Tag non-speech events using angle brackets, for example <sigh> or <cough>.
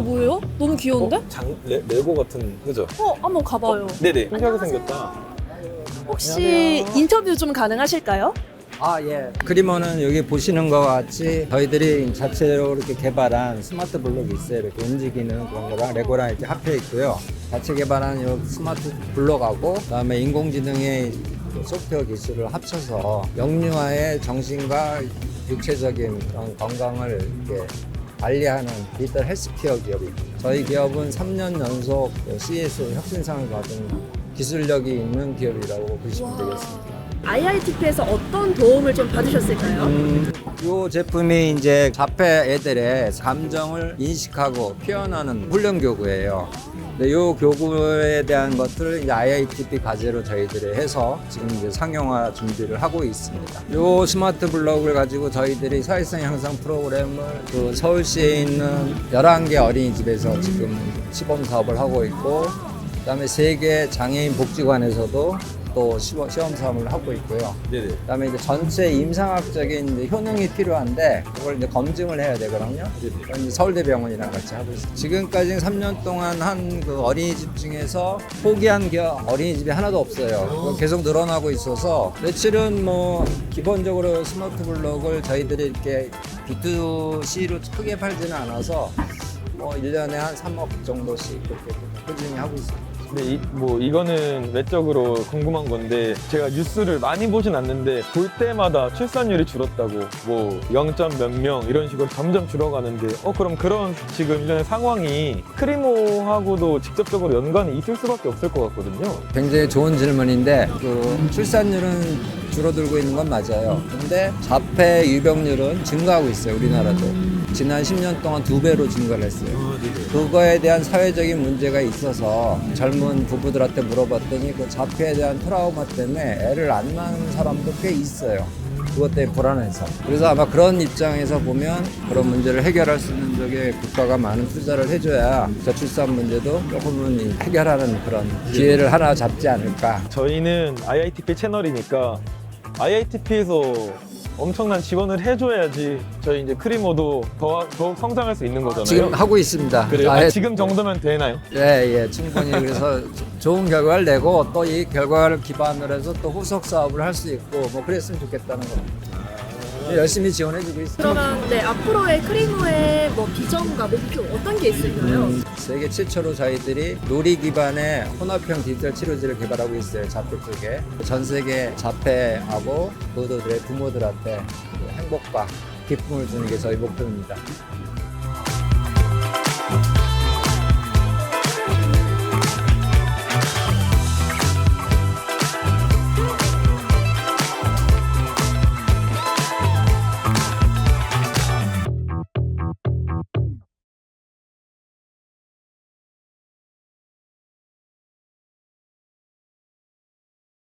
저 뭐예요? 너무 귀여운데? 어? 장 레, 레고 같은 그죠? 어, 한번 가봐요. 네네. 신기하게 안녕하세요. 생겼다. 혹시 인터뷰 좀 가능하실까요? 아, 예. 그리머는 여기 보시는 것 같이 저희들이 자체로 이렇게 개발한 스마트 블록이 있어요. 이렇게 움직이는 그런 거랑 레고랑 이렇게 합해 있고요. 자체 개발한 이 스마트 블록하고 그다음에 인공지능의 그 소프트웨어 기술을 합쳐서 영유아의 정신과 육체적인 그런 건강을 이렇게 관리하는 디지털 헬스케어 기업입니다. 저희 기업은 3년 연속 CS 혁신상을 받은 기술력이 있는 기업이라고 보시면 되겠습니다. IITP에서 어떤 도움을 좀 받으셨을까요? 음, 요 제품이 이제 자폐 애들의 감정을 인식하고 표현하는 훈련 교구예요. 근데 요 교구에 대한 것들을 이제 IITP 과제로 저희들이 해서 지금 이제 상용화 준비를 하고 있습니다. 요 스마트 블록을 가지고 저희들이 사회성 향상 프로그램을 그 서울시에 있는 11개 어린이집에서 지금 시범 사업을 하고 있고 그다음에 세계 장애인 복지관에서도 또 시범, 시험 사업을 하고 있고요. 네네. 그다음에 이제 전체 임상학적인 이제 효능이 필요한데 그걸 이제 검증을 해야 되거든요. 그건 이제 서울대병원이랑 같이 하고 있어요. 지금까지 3년 동안 한 그 어린이집 중에서 포기한 기업 어린이집이 하나도 없어요. 그거 계속 늘어나고 있어서 며칠은 뭐 기본적으로 스마트 블록을 저희들이 이렇게 B2C로 크게 팔지는 않아서 뭐 1년에 한 3억 정도씩 그렇게 꾸준히 하고 있습니다. 근데 이, 뭐 이거는 외적으로 궁금한 건데 제가 뉴스를 많이 보진 않는데 볼 때마다 출산율이 줄었다고 뭐 0. 몇 명 이런 식으로 점점 줄어가는데 어 그럼 그런 지금 이런 상황이 크리모하고도 직접적으로 연관이 있을 수밖에 없을 것 같거든요. 굉장히 좋은 질문인데 그 출산율은 줄어들고 있는 건 맞아요. 근데 자폐 유병률은 증가하고 있어요. 우리나라도 지난 10년 동안 두 배로 증가를 했어요. 그거에 대한 사회적인 문제가 있어서 젊은 부부들한테 물어봤더니 그 자폐에 대한 트라우마 때문에 애를 안 낳는 사람도 꽤 있어요. 그것 때문에 불안해서. 그래서 아마 그런 입장에서 보면 그런 문제를 해결할 수 있는 쪽에 국가가 많은 투자를 해줘야 저출산 문제도 조금은 해결하는 그런 기회를 하나 잡지 않을까. 저희는 IITP 채널이니까 IITP에서 엄청난 지원을 해줘야지 저희 이제 크리모도 더, 더욱 성장할 수 있는 거잖아요. 지금 하고 있습니다. 그래요? 아, 아, 예, 지금 정도면 되나요? 예, 예, 충분히 그래서 <laughs> 좋은 결과를 내고 또 이 결과를 기반으로 해서 또 후속 사업을 할 수 있고 뭐 그랬으면 좋겠다는 겁니다. 열심히 지원해주고 있습니다. 그러면 네 앞으로의 크리모의 뭐 비전과 목표 어떤 게 있을까요? 음, 세계 최초로 저희들이 놀이 기반의 혼합형 디지털 치료제를 개발하고 있어요. 자폐 쪽에 전 세계 자폐하고 그들의 부모들한테 그 행복과 기쁨을 주는 게 저희 목표입니다.